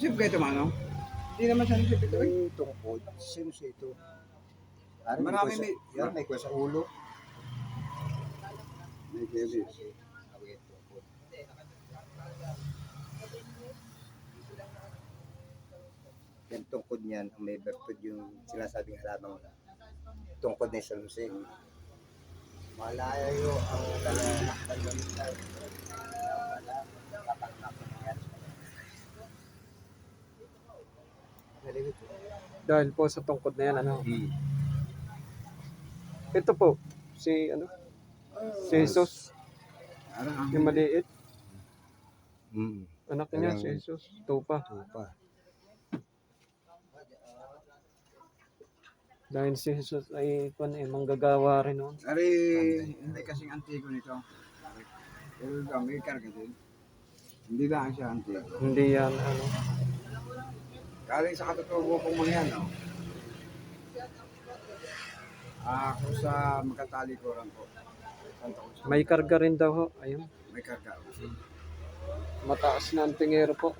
Kayo ito, Manong? Hindi naman San Jose ito eh. Tungkod. Sino siya ito? Parang Marami may... Yan, may kuha sa ulo. May kebis. Yung tungkod niyan, ang may bertud yung sinasabing halamang tungkod ni San Jose. Malayo ang kalalaktan ng tayo. Dahil po sa tungkod na yan, ano. Hmm. Ito po, si, ano, si Jesus, yung maliit. Hmm. Anak niya, si Jesus. Tupa. Tupa. Dahil si Jesus ay, kung eh, manggagawa rin noon. Ari, hindi kasing antigo nito. Pero ito, may karga din. Hindi lang siya antigo. Hindi yan, ano. Galing sa katotobo kong mga yan, no? Ako sa magkatalikuran ko. Santa Cruz. May karga rin daw ho. Ayun. May karga. Mataas na ang tingero po.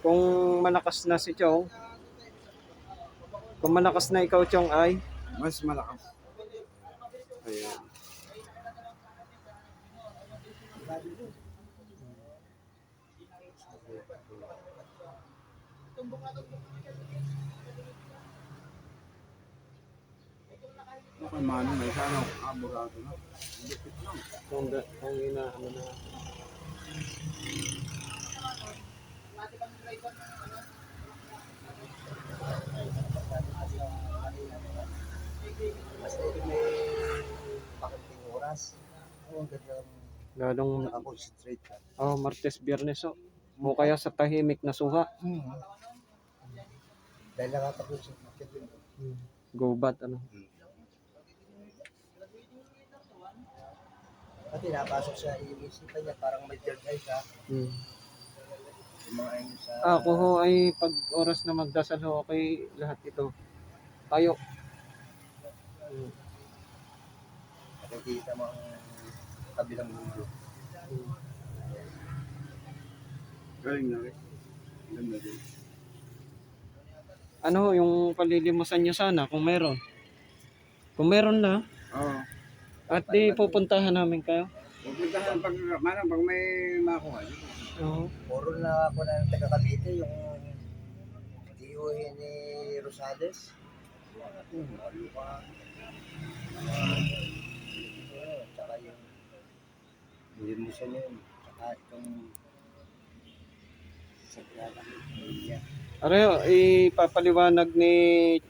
Kung malakas na si Chong, kung malakas na ikaw Chong ay, Mas malakas. ayan. Ano kay Manong, may sana abogado na. Kung, kung ina, ano na. Mas may pakanting oras. Oh, ang ganda. Lalong, Nakakonsentrate ka. oh, Martes, Biyernes o. O kaya sa tahimik na suha. Hmm. Dahil nakakakonsentrate ka din. Go bat, ano. Pati napasok sa isipan niya, parang may third eye siya. Hmm. Yung sa... Ako ho ay pag oras na magdasal ho, okay lahat ito. Tayo. Hmm. Nakikita mo ang kabilang mundo. Hmm. Ano ho, yung palilimusan nyo sana kung meron. Kung meron na, Oo. at di pupuntahan namin kayo. Pupuntahan pag, Manong, pag may makuha. Oo. Puro na ako na ng taga Cavite, yung DOE ni Rosales. Tsaka yung limusan yun. Tsaka itong Sagrada Familia. Areho, ipapaliwanag ni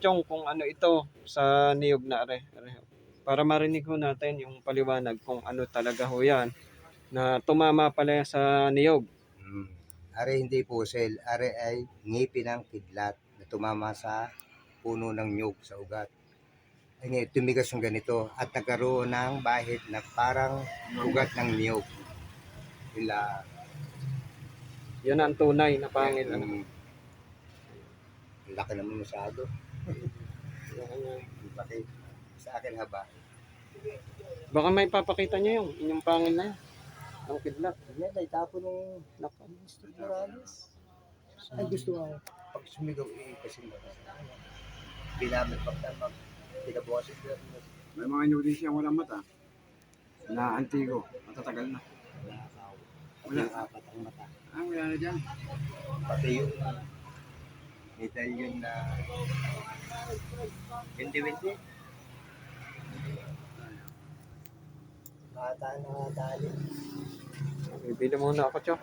Chong kung ano ito sa niyog na are. Areho. Para marinig ho natin yung paliwanag kung ano talaga ho yan na tumama pala sa niyog. Hmm. Are hindi pusel, are ay ngipin ng kidlat na tumama sa puno ng nyug sa ugat. Ay tumigas yung ganito at nagkaroon ng bahid na parang ugat ng niyog. Ila, Yan ang tunay na pangil. Ano. Ang laki naman masyado. Laki. Sa akin haba. Baka may papakita niyo yung inyong pangil na yan. Ang kidlat. Yan, ay tapo nung Nako. gusto Morales. Ay gusto nga. Pag sumigaw, eh, kasi binamit pa ka mag tinabukas yung Biyernes. May mga nudin siyang walang mata. Na antigo. Matatagal na. Wala. apat ang mata. Ah, wala na dyan. Pati yung medallion na hindi-hindi. Bata na tali. Bibili muna ako, Chong.